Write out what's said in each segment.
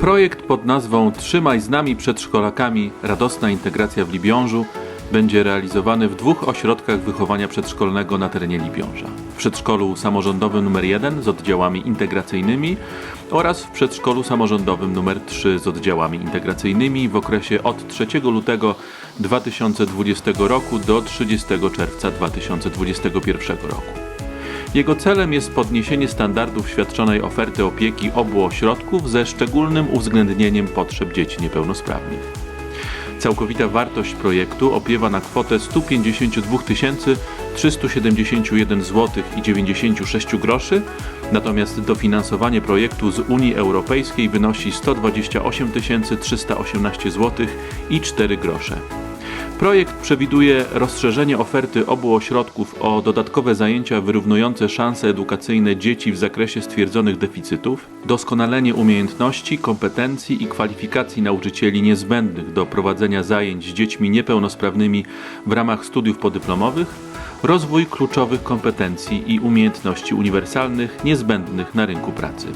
Projekt pod nazwą Trzymaj z nami przedszkolakami radosna integracja w Libiążu będzie realizowany w dwóch ośrodkach wychowania przedszkolnego na terenie Libiąża. W przedszkolu samorządowym nr 1 z oddziałami integracyjnymi oraz w przedszkolu samorządowym nr 3 z oddziałami integracyjnymi w okresie od 3 lutego 2020 roku do 30 czerwca 2021 roku. Jego celem jest podniesienie standardów świadczonej oferty opieki obu ośrodków ze szczególnym uwzględnieniem potrzeb dzieci niepełnosprawnych. Całkowita wartość projektu opiewa na kwotę 152 371 zł i 96 groszy, natomiast dofinansowanie projektu z Unii Europejskiej wynosi 128 318 zł i 4 grosze. Projekt przewiduje rozszerzenie oferty obu ośrodków o dodatkowe zajęcia wyrównujące szanse edukacyjne dzieci w zakresie stwierdzonych deficytów, doskonalenie umiejętności, kompetencji i kwalifikacji nauczycieli niezbędnych do prowadzenia zajęć z dziećmi niepełnosprawnymi w ramach studiów podyplomowych, rozwój kluczowych kompetencji i umiejętności uniwersalnych niezbędnych na rynku pracy.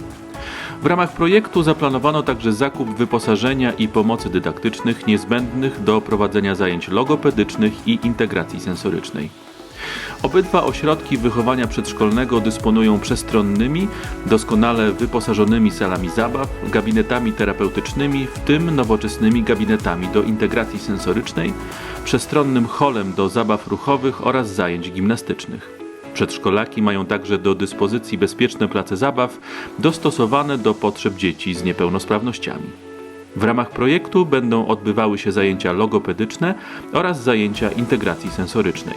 W ramach projektu zaplanowano także zakup wyposażenia i pomocy dydaktycznych niezbędnych do prowadzenia zajęć logopedycznych i integracji sensorycznej. Obydwa ośrodki wychowania przedszkolnego dysponują przestronnymi, doskonale wyposażonymi salami zabaw, gabinetami terapeutycznymi, w tym nowoczesnymi gabinetami do integracji sensorycznej, przestronnym holem do zabaw ruchowych oraz zajęć gimnastycznych. Przedszkolaki mają także do dyspozycji bezpieczne place zabaw dostosowane do potrzeb dzieci z niepełnosprawnościami. W ramach projektu będą odbywały się zajęcia logopedyczne oraz zajęcia integracji sensorycznej.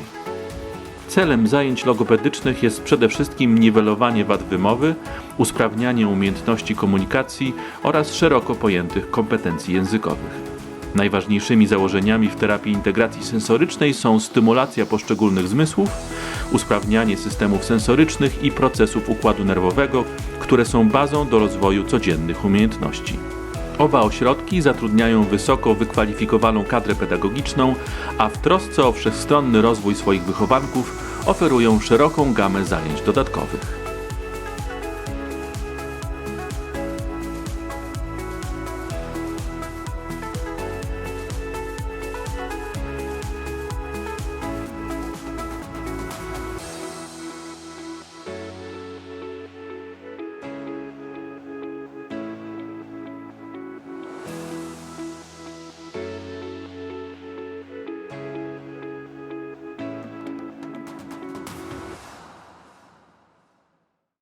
Celem zajęć logopedycznych jest przede wszystkim niwelowanie wad wymowy, usprawnianie umiejętności komunikacji oraz szeroko pojętych kompetencji językowych. Najważniejszymi założeniami w terapii integracji sensorycznej są stymulacja poszczególnych zmysłów, usprawnianie systemów sensorycznych i procesów układu nerwowego, które są bazą do rozwoju codziennych umiejętności. Oba ośrodki zatrudniają wysoko wykwalifikowaną kadrę pedagogiczną, a w trosce o wszechstronny rozwój swoich wychowanków oferują szeroką gamę zajęć dodatkowych.